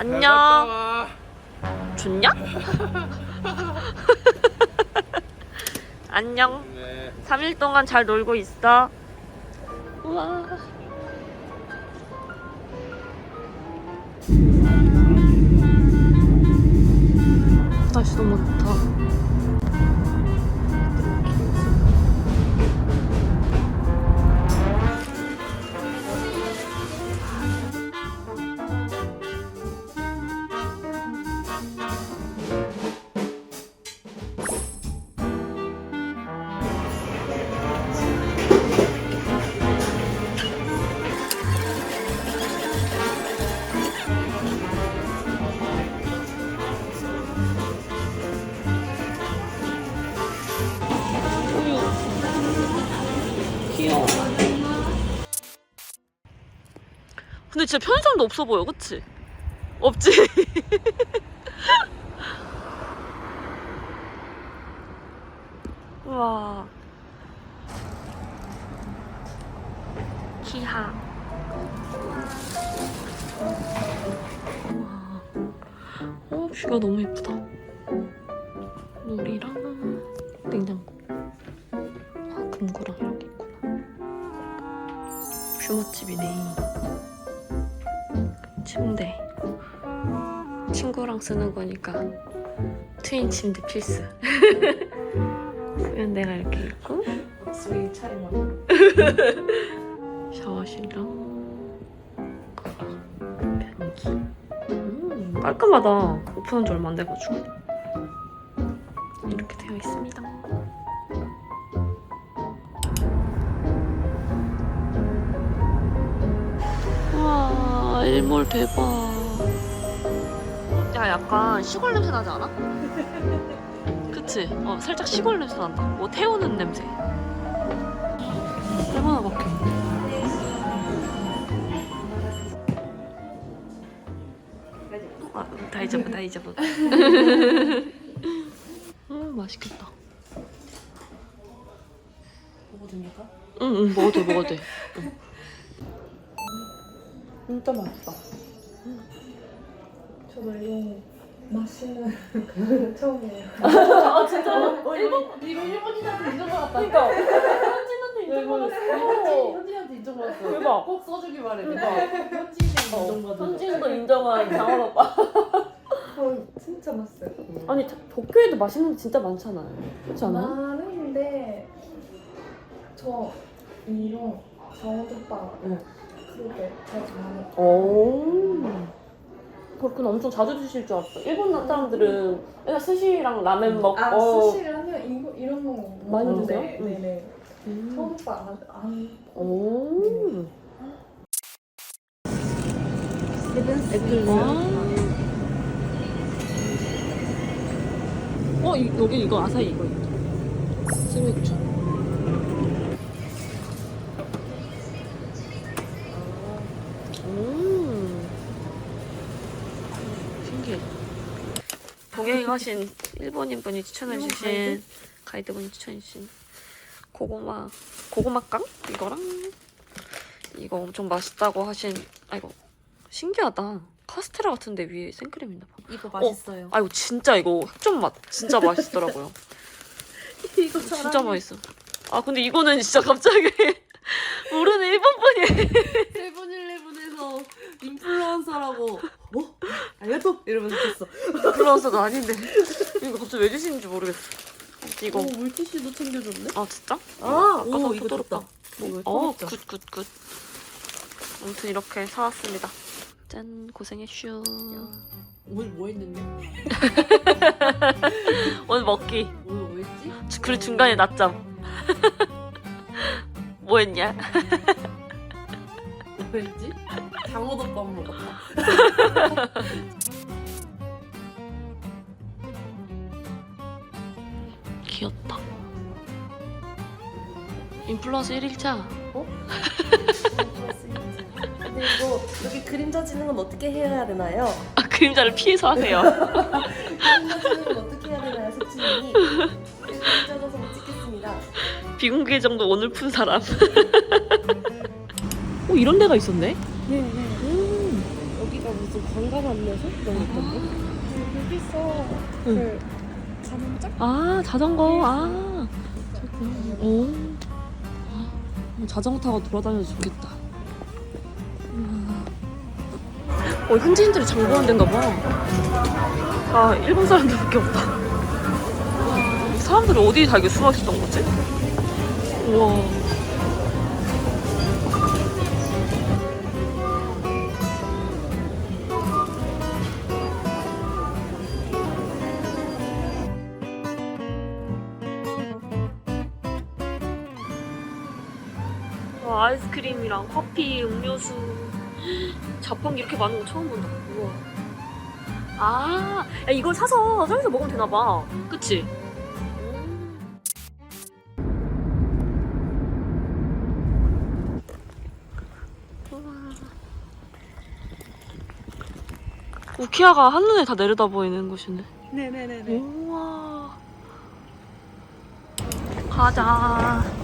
안녕. 와. 좋냐? 안녕. 네. 3일 동안 잘 놀고 있어. 우와. 날씨 너무 좋다. 근데 진짜 편의점도 없어 보여, 그치? 없지? 우와. 키하. 우와. 어, 뷰가 너무 예쁘다. 물이랑 냉장고. 아, 금고랑 이렇게 있구나. 뷰 맛집이네. 친구랑 쓰는 거니까 트윈 침대 필수. 수면대가 이렇게 있고 수위 차이만 샤워실랑 변기. 음, 깔끔하다. 오픈한 지 얼마 안 돼가지고 이렇게 되어 있습니다. 와 일몰 대박. 야 약간 시골 냄새 나지 않아? 그치? 어 살짝 시골 냄새 난다. 뭐 태우는 냄새. 얼마나 막혔네. 아, 다 잊어봐, 다 잊어봐. 음, 맛있겠다. 먹어도 됩니까? 응, 응, 먹어도 돼, 먹어도 돼. 진짜 맛있다 저도 이런 맛있는 그 처음이에요 아, 진짜? 일본? 이거 일본인한테 인정받았다 그니까. 현진한테 인정받았어. 현진한테 인정받았어 대박. 꼭 써주기 바래 현진한테 인정받은 현진도 인정한 장원 오빠. 어, 진짜 맛있어요 아니, 다- 도쿄에도 맛있는 데 진짜 많잖아요. 그렇지 않아? 많은데 저 이런 정오덮밥 응. 그렇게 많이 오. 그렇구나. 엄청 자주 드실 줄 알았어. 일본 사람들은 맨날 스시랑 라멘 먹고. 아 스시를 하면 이거, 이런 거 많이 드세요? 응. 네네 음. 정오덮밥 안, 안 오. 애들 어 이, 여기 이거 아사히 이거 스미추. 동행 하신 일본인 분이 추천해 일본 주신 가이드? 분이 추천해 주신 고구마 고구마깡 이거랑 이거 엄청 맛있다고 하신 아이고 신기하다 카스테라 같은데 위에 생크림 있나 봐. 이거 맛있어요. 아이고 진짜 이거 흑점 맛 진짜 맛있더라고요. 이거 진짜 맛있어. 아 근데 이거는 진짜 갑자기 모르는 일본 분이 세븐일레븐에서 인플루언서라고 어? 알려줘? 이러면서 했어 불러서도 아닌데 이거 갑자기 왜 주시는지 모르겠어. 이거 오 물티슈도 챙겨줬네 아 진짜? 아, 아까 오 이거. 좋다 이거 어, 좋다 굿굿 굿. 아무튼 이렇게 사왔습니다. 짠 고생했슈. 오늘 뭐 했는데? 오늘 먹기. 오늘 뭐 했지? 주- 그리고 중간에 낮잠. 뭐 했냐? 뭐 했지? 장어덮밥 먹었다 귀엽다. 인플루언서 1일차. 근데 이거 여기 그림자 지는 건 어떻게 해야 되나요? 아, 그림자를 피해서 하세요. 그림자 지는 건 어떻게 해야 되나요, 색칠이? 그림자 져서 찍겠습니다. 비공개 정도 오늘 푼 사람. 오, 이런 데가 있었네? 네, 네. 음. 안내서 너무 예쁜데? 여기서 그 자동차? 아 자전거 아 저기 오 아, 자전거 타고 돌아다녀도 좋겠다 우와. 어 현지인들이 장 보는 데인가 봐다 일본 사람들밖에 없다 와, 사람들이 어디 다 숨어 있었던 거지? 우와 아이스크림이랑 커피, 음료수 자판기 이렇게 많은 거 처음 본다. 우와. 아, 야, 이걸 사서 저기서 먹으면 되나 봐. 그치? 우와. 우키야가 한눈에 다 내려다 보이는 곳이네. 네네네네. 우와. 가자.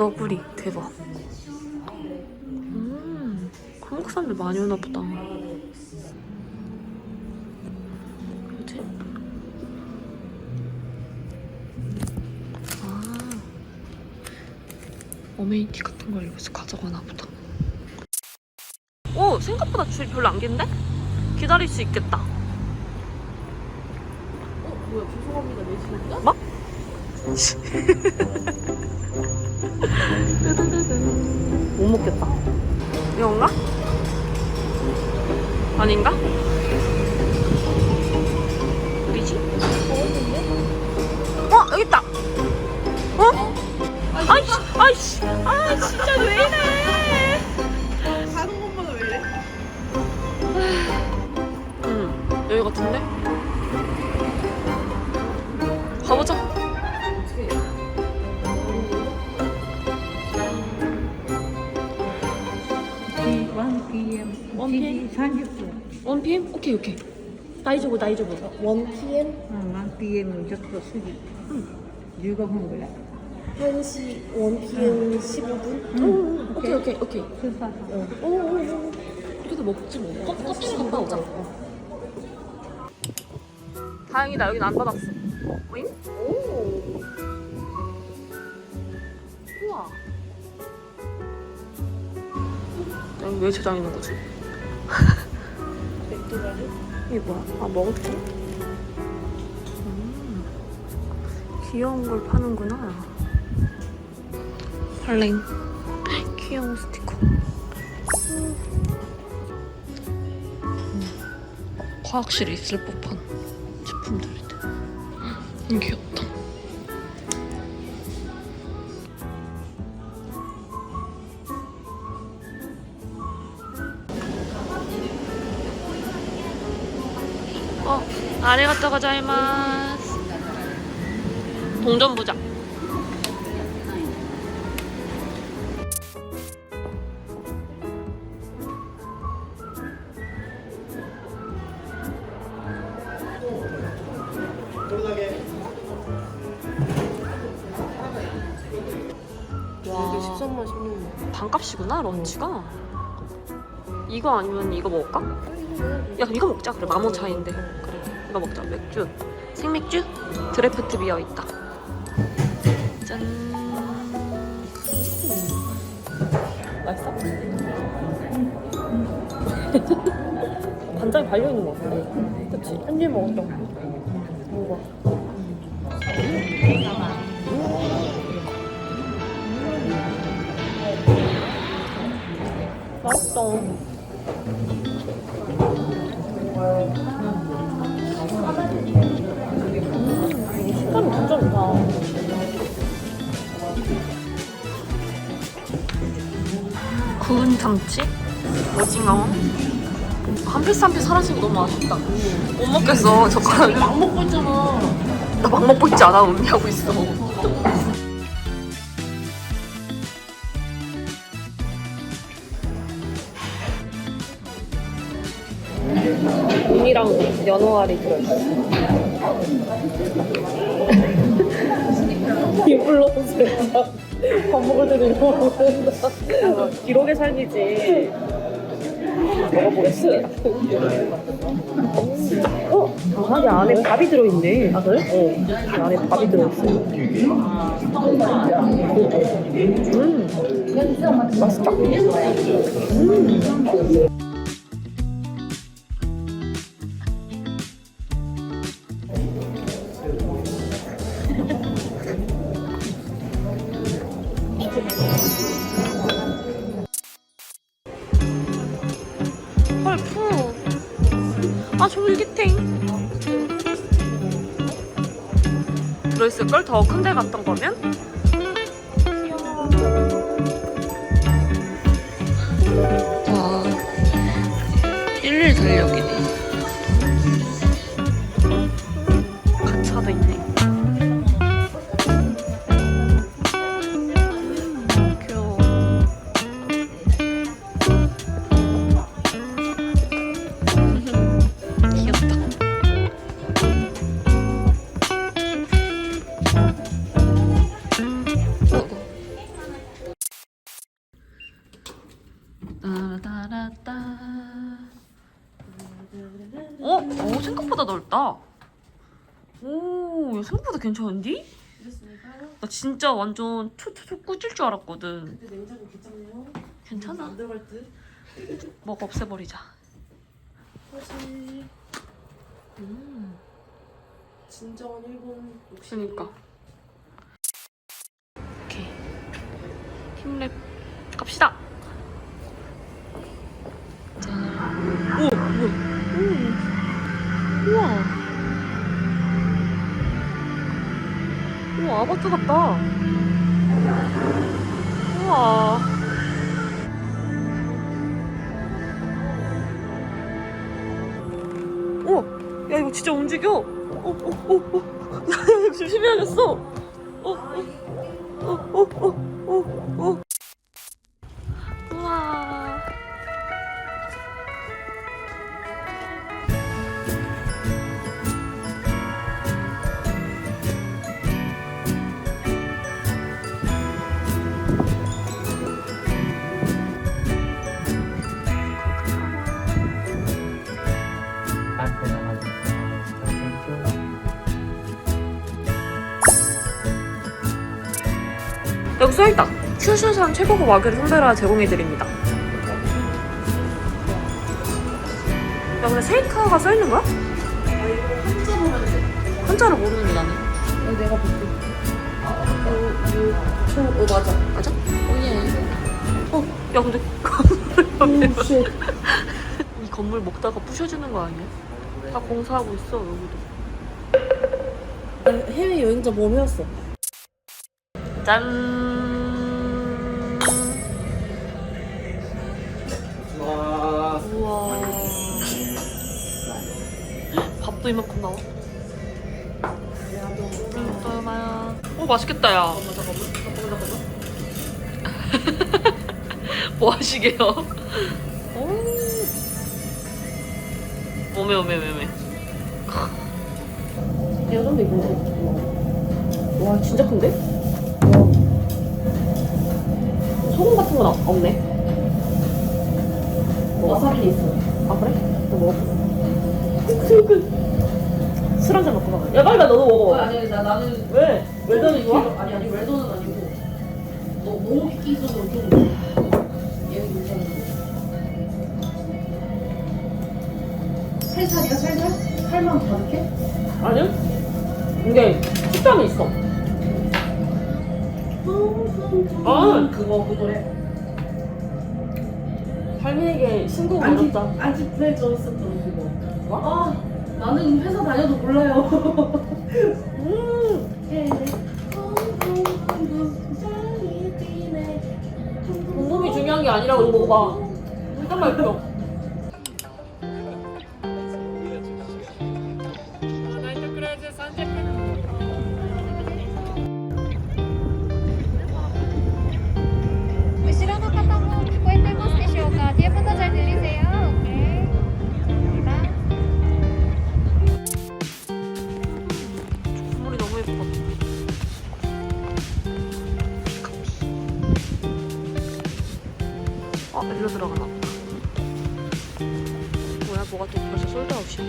너구리 대박. 음, 한국 사람들 많이 오나 보다. 뭐지? 아, 어메니티 같은 걸 여기서 가져가나 보다. 오, 생각보다 줄 별로 안 긴데? 기다릴 수 있겠다. 어 뭐야 죄송합니다 내시는가? 뭐? 못 먹겠다. 이건가? 아닌가? 어디지? 어, 여기 있다. 어? 아이씨, 아이씨, 아 진짜 왜 이래? 다른 것보다 왜 이래? 응, 여기 같은데? 1pm? 오케이 오케이 나이저브 나이저브 1pm? 응, 1pm 무조건 수기. 즐거운 거야. 1시 1pm 15분? 응. 오케이 오케이 오케이 어, 오오오 이렇게도 먹지 뭐 껍- 껍질을 갖다 오자 다행이다 여긴 안 받았어 오잉? 오 우와 여기 왜 저장 있는 거지? 이게 뭐야? 아, 먹을게. 음. 귀여운 걸 파는구나. 발렌. 귀여운 스티커. 음. 과학실에 있을 법한 제품들인데. 음, 귀엽다. 아리가또 고자이마스. 동전 부자. 이게 와, 13만 16만. 반값이구나 런치가. 이거 아니면 이거 먹을까? 야 그럼 이거 먹자 그래 만 원 차이인데 그래 이거 먹자. 맥주. 생맥주? 드래프트 비어 있다. 짠. 맛있어? 간장이 발려 있는 거 같아. 그치? 한입 먹었다. 먹어봐. 맛있다 구운 참치, 오징어. 한 피스 한 피스 하나씩 너무 아쉽다. 못 먹겠어, 젓가락이. 막 먹고 있잖아. 나 막 먹고 있지 않아, 음미하고 있어. 음이랑 연어알이 들어있어. 인플루언서야. 밥 먹을 때도 이거 먹는다. 기록의 삶이지. 먹어보겠습니다. 어? 안에 밥이 들어있네. 아, 그래? 어. 이 안에 밥이 들어있어요. 음. 맛있다. 음. 갔던 거면? 와, 1일 달력이네. 따라따라따. 어? 오, 생각보다 넓다. 오, 야, 생각보다 괜찮은디? 나 진짜 완전 툭툭툭 꾸질 줄 알았거든. 근데 냉장고 괜찮네요. 괜찮아. 안 들어갈 듯. 먹 없애버리자. 음, 진정한 일본 욕심. 그니까. 오케이. 힘랩 갑시다. 우와, 아바타 같다. 우와. 오, 야 이거 진짜 움직여. 어, 어, 어, 어. 야, 야 이거 조심히 하겠어. 어, 어, 어, 어, 어, 어, 써있다. 큐슈산 최고급 와규를 선별하여 제공해드립니다. 야 근데 세이카가 써있는 거야? 한자 보면 돼. 한자를 모르는데 나는. 어, 내가 볼게. 오, 초, 어, 맞아. 맞아? 오예. 어, 야 근데 건물. 이 건물 먹다가 부셔지는 거 아니야? 다 공사하고 있어 여기도. 나 해외 여행자 뭐 배웠어? 짠. 와. 밥도 이만큼 나와. 음, 어 맛있겠다 야. 뭐 하시게요? 오. 오메 오메 오메 오메. 야, 이거. 와, 진짜 큰데? 소금 같은 건 없- 없네. 와사비 있어. 아 그래? 너 먹어. 술 한잔 먹고 먹어. 야 빨리 가 너도 먹어. 아니, 아니, 나, 나는. 왜? 웰던이 좋아? 아니, 아니, 웰던은 아니고. 너, 너무 피기 있어서 좀. 얘는 괜찮은데. 살살이야, 살살? 살만 가득해? 아니요. 이게 식감이 있어. 아. 그거, 그거래. 할머니에게 신고 안티, 어렵다. 안티 플레저 있었던 그거. 뭐? 아, 나는 회사 다녀도 몰라요. 음. 공급이 중요한 게 아니라고 이거 먹어봐. 일단 맛있어. 어, 일로 들어가나 보다. 뭐야, 뭐가 또 벌써 솔드아웃이야.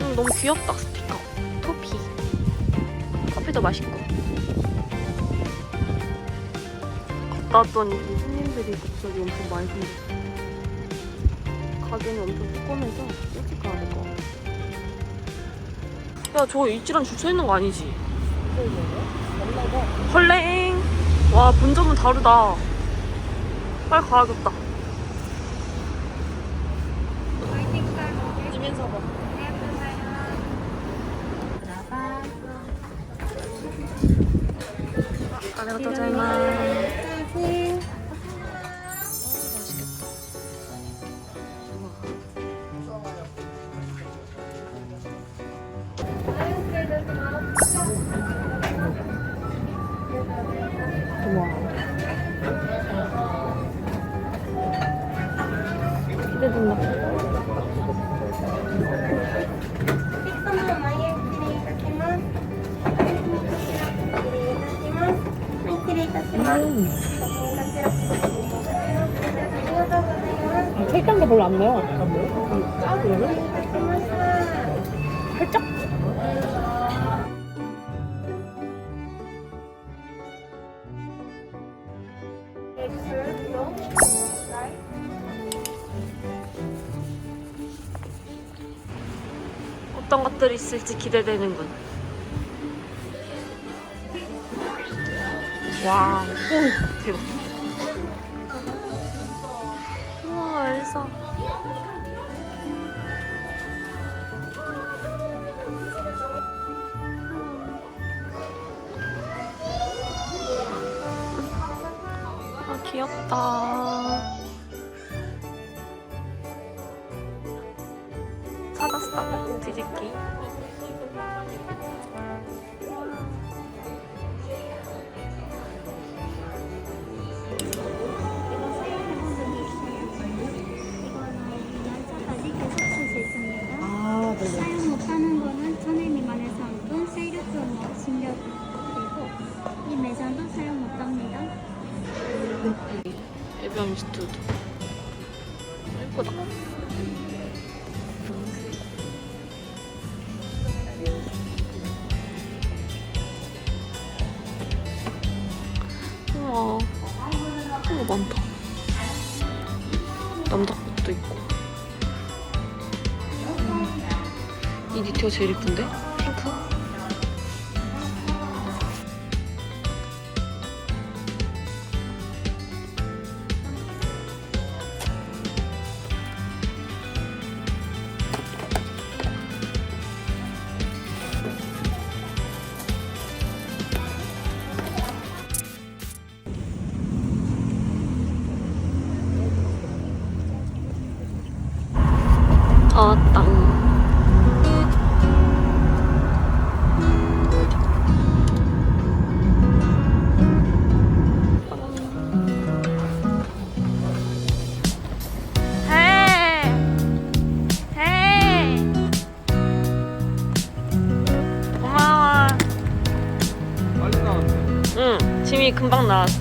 음, 너무 귀엽다, 스티커. 토피. 커피도 맛있고. 갔다 왔더니 손님들이 갑자기 엄청 많이 생겼어. 가게는 엄청 조그매서 야, 저거 일지랑 줄서 있는 거 아니지? 헐랭! 와, 본점은 다르다. 빨리 가야겠다. 별로 안 매워. 짜 그러면? 살짝? 어떤 것들이 있을지 기대되는군. 와, 오, 대박. 엘사. 아, 귀엽다. 이 니트가 제일 이쁜데? 금방 나왔어.